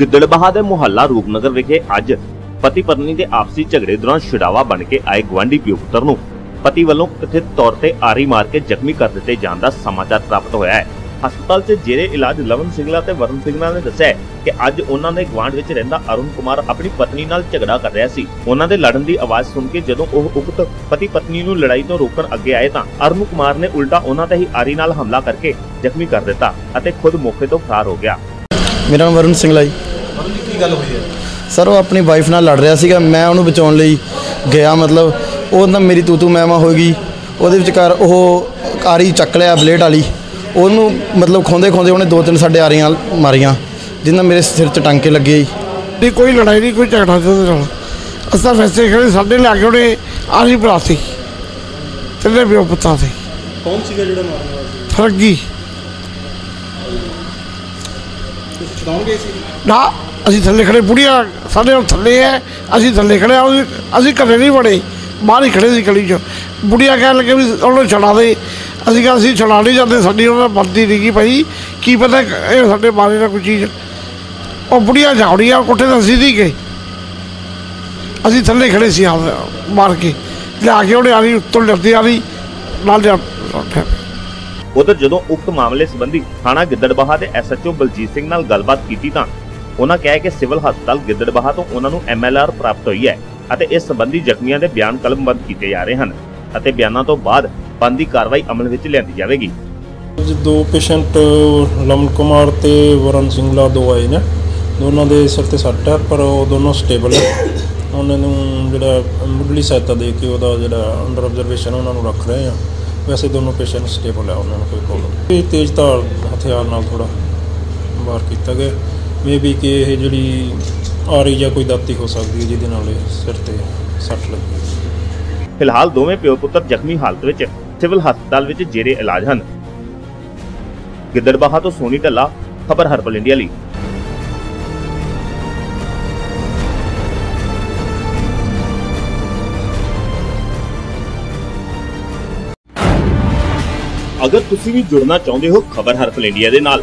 ਗਿੱਦੜਬਾਹਾ ਦੇ ਮੁਹੱਲਾ ਰੂਪਨਗਰ ਵਿਖੇ ਅੱਜ ਪਤੀ ਪਤਨੀ ਦੇ ਆਪਸੀ ਝਗੜੇ ਦੌਰਾਨ ਛਡਾਵਾ ਬਣ ਕੇ ਆਏ ਗਵਾਂਢੀ ਪਿਓ ਪੁੱਤਰ ਨੂੰ। ਪਤੀ ਵੱਲੋਂ ਕਥਿਤ ਤੌਰ ਤੇ ਆਰੀ ਮਾਰ ਕੇ ਜ਼ਖਮੀ ਕਰ ਦਿੱਤੇ ਜਾਣ ਦਾ ਸਮਾਚਾਰ ਪ੍ਰਾਪਤ ਹੋਇਆ ਹੈ। ਹਸਪਤਾਲ 'ਚ ਜੇਰੇ ਇਲਾਜ ਲਵਨ ਸਿੰਘਲਾ ਤੇ ਵਰਨ ਸਿੰਘਲਾ ਨੇ ਦੱਸਿਆ ਕਿ ਅੱਜ ਉਹਨਾਂ ਦੇ ਗਵਾਂਢ ਵਿੱਚ ਰਹਿੰਦਾ ਅਰੁਣ ਕੁਮਾਰ ਆਪਣੀ ਪਤਨੀ ਨਾਲ ਝਗੜਾ ਕਰ ਰਿਹਾ ਸੀ। ਉਹਨਾਂ ਦੇ ਲੜਨ ਦੀ ਆਵਾਜ਼ ਸੁਣ ਕੇ ਜਦੋਂ ਉਹ ਉਕਤ ਪਤੀ ਪਤਨੀ ਨੂੰ ਲੜਾਈ ਤੋਂ ਰੋਕਣ ਅੱਗੇ ਆਏ ਤਾਂ ਅਰੁਣ ਕੁਮਾਰ ਨੇ ਉਲਟਾ ਉਹਨਾਂ ਤੇ ਹੀ ਆਰੀ ਨਾਲ ਹਮਲਾ ਕਰਕੇ ਜ਼ਖਮੀ ਕਰ ਦਿੱਤਾ ਅਤੇ ਖੁਦ ਮੌਕੇ ਤੋਂ ਫਰਾਰ ਹੋ ਗਿਆ। ਮੇਰਾ ਨਾਮ ਵਰੁਣ ਸਿੰਘਲਾ ਜੀ। ਕੀ ਗੱਲ ਹੋਈ ਹੈ? ਸਰ ਉਹ ਆਪਣੀ ਵਾਈਫ ਨਾਲ ਲੜ ਰਿਹਾ ਸੀਗਾ। ਮੈਂ ਉਹਨੂੰ ਬਚਾਉਣ ਲਈ ਗਿਆ ਮਤਲਬ ਉਹ ਮੇਰੀ ਤੂ ਤੂ ਮੈਂ ਮੈਂ ਹੋ ਗਈ ਉਹਦੇ ਵਿਚਕਾਰ ਉਹ ਆਰੀ ਚੱਕ ਲਿਆ ਬਲੇਡ ਵਾਲੀ। ਉਹਨੂੰ ਮਤਲਬ ਖੋਂਦੇ ਖੋਂਦੇ ਉਹਨੇ ਦੋ ਤਿੰਨ ਸਾਡੇ ਆਰੀਆਂ ਮਾਰੀਆਂ ਜਿੰਨਾਂ ਮੇਰੇ ਸਿਰ 'ਚ ਟਾਂਕੇ ਲੱਗੇ ਜੀ ਨਹੀਂ ਕੋਈ ਲੜਾਈ ਨਹੀਂ ਕੋਈ ਝਗੜਾ ਨਹੀਂ ਉਹਦੇ ਨਾਲ। ਅਸਾਂ ਵੈਸੇ ਖੜੇ ਸਾਡੇ ਲਿਆ ਕੇ ਉਹਨੇ ਆਹੀ ਬਰਾਤੀ ਤਿੰਨੇ ਪਿਓ ਪੁੱਤਾਂ ਸੀ ਕੌਣ ਸੀਗਾ ਜਿਹੜਾ ਮਾਰਨ ਵਾਲਾ ਸੀ? ਫਰਗੀ। ਤੁਸੀਂ ਛਡਾਉਣ ਗਏ ਸੀ? ਨਾ ਅਸੀਂ ਥੱਲੇ ਖੜੇ, ਬੁੜੀਆਂ ਸਾਡੇ ਨਾਲ ਥੱਲੇ ਐ, ਅਸੀਂ ਥੱਲੇ ਖੜੇ ਆ ਅਸੀਂ- ਘਰੇ ਨਹੀਂ ਵੜੇ, ਬਾਹਰ ਹੀ ਖੜੇ ਸੀ ਗਲੀ 'ਚ। ਬੁੜੀਆਂ ਕਹਿਣ ਲੱਗੇ ਵੀ ਉਹਨੂੰ ਛਡਾ ਦੇ। ਅਸੀਂ ਕਿਹਾ, ਅਸੀਂ ਛਡਾ ਨਹੀਂ ਜਾਂਦੇ, ਸਾਡੀ ਉਹਨਾਂ ਨਾਲ ਬਣਦੀ ਭਾਈ। ਕੀ ਪਤਾ ਇਹ ਸਾਡੇ ਮਾਰੇ ਨਾ ਕੋਈ ਚੀਜ਼ ਉਹ ਬੁੜੀਆਂ ਝਾੜੀਆਂ ਕੋਠੇ ਤੇ ਅਸੀਂ ਨਹੀਂ ਅਸੀਂ ਥੱਲੇ ਖੜੇ ਸੀ ਆ, ਮਾਰ ਕੇ। ਲਿਆ ਕੇ ਉਹਨੇ ਆਲੀ ਉੱਤੋਂ ਲਿਰਦੀ ਆਲੀ, ਨਾਲ ਜਾ ਉਧਰ ਜਦੋਂ ਉਕਤ ਮਾਮਲੇ ਸੰਬੰਧੀ ਥਾਣਾ ਗਿੱਦੜਬਾਹਾ ਦੇ ਐਸਐਚਓ ਬਲਜੀਤ ਸਿੰਘ ਨਾਲ ਗੱਲਬਾਤ ਕੀਤੀ ਤਾਂ ਉਹਨਾਂ ਕਿਹਾ ਕਿ ਸਿਵਲ ਹਸਪਤਾਲ ਗਿੱਦੜਬਾਹਾ ਤੋਂ ਉਹਨਾਂ ਨੂੰ ਐਮਐਲਆਰ ਪ੍ਰਾਪਤ ਹੋਈ ਹੈ ਅਤੇ ਇਸ ਸੰਬੰਧੀ ਜ਼ਖਮੀਆਂ ਦੇ ਬਿਆਨ ਕਲਮਬੰਦ ਕੀਤੇ ਜਾ ਰਹੇ ਹਨ ਅਤੇ ਬਿਆਨਾਂ ਤੋਂ ਬਾਅਦ ਬੰਦੀ ਕਾਰਵਾਈ ਅਮਲ ਵਿੱਚ ਲਿਆਂਦੀ ਜਾਵੇਗੀ। ਅੱਜ ਦੋ ਪੇਸ਼ੈਂਟ ਰਮਨ ਕੁਮਾਰ ਤੇ ਵਰਨ ਸਿੰਘਲਾ ਦੋ ਆਏ ਨੇ। ਦੋਨਾਂ ਦੇ ਸਿਰ ਤੇ ਸੱਟ ਹੈ, ਪਰ ਉਹ ਦੋਨੋਂ ਸਟੇਬਲ ਹੈ ਉਹਨਾਂ ਨੂੰ ਜਿਹੜਾ ਮੁੱਢਲੀ ਸਹਾਇਤਾ ਦੇ ਕੇ ਉਹਦਾ ਜਿਹੜਾ ਅੰਡਰ ਆਬਜ਼ਰਵੇਸ਼ਨ ਉਹਨਾਂ ਨੂੰ ਰੱਖ ਰਹੇ ਆ ਵੈਸੇ ਦੋਨੋਂ ਪੇਸ਼ੈਂਟ ਸਟੇਬਲ ਹੈ, ਉਹਨਾਂ ਨੂੰ ਕੋਈ ਪ੍ਰੋਬਲਮ ਇਹ ਤੇਜ਼ ਧਾਰ ਹਥਿਆਰ ਨਾਲ ਥੋੜਾ ਵਾਰ ਕੀਤਾ ਗਿਆ। ਮੇਬੀ ਕਿ ਇਹ ਜਿਹੜੀ ਆਰੀ ਜਾਂ ਕੋਈ ਦਾਤੀ ਹੋ ਸਕਦੀ ਹੈ ਜਿਹਦੇ ਨਾਲ ਇਹ ਸਿਰ ਤੇ ਸੱਟ ਲੱਗੀ ਫਿਲਹਾਲ ਦੋਵੇਂ ਪਿਓ ਪੁੱਤਰ ਜ਼ਖਮੀ ਹਾਲਤ ਵਿੱਚ ਸਿਵਲ ਹਸਪਤਾਲ ਵਿੱਚ ਜੇਰੇ ਇਲਾਜ ਹਨ। ਗਿੱਦੜਬਾਹਾ ਤੋਂ ਸੋਨੀ ਢੱਲਾ ਖਬਰ ਹਰਪਲ ਇੰਡੀਆ ਲਈ। ਅਗਰ ਤੁਸੀਂ ਵੀ ਜੁੜਨਾ ਚਾਹੁੰਦੇ ਹੋ, ਖਬਰ ਹਰਪਲ ਇੰਡੀਆ ਦੇ ਨਾਲ।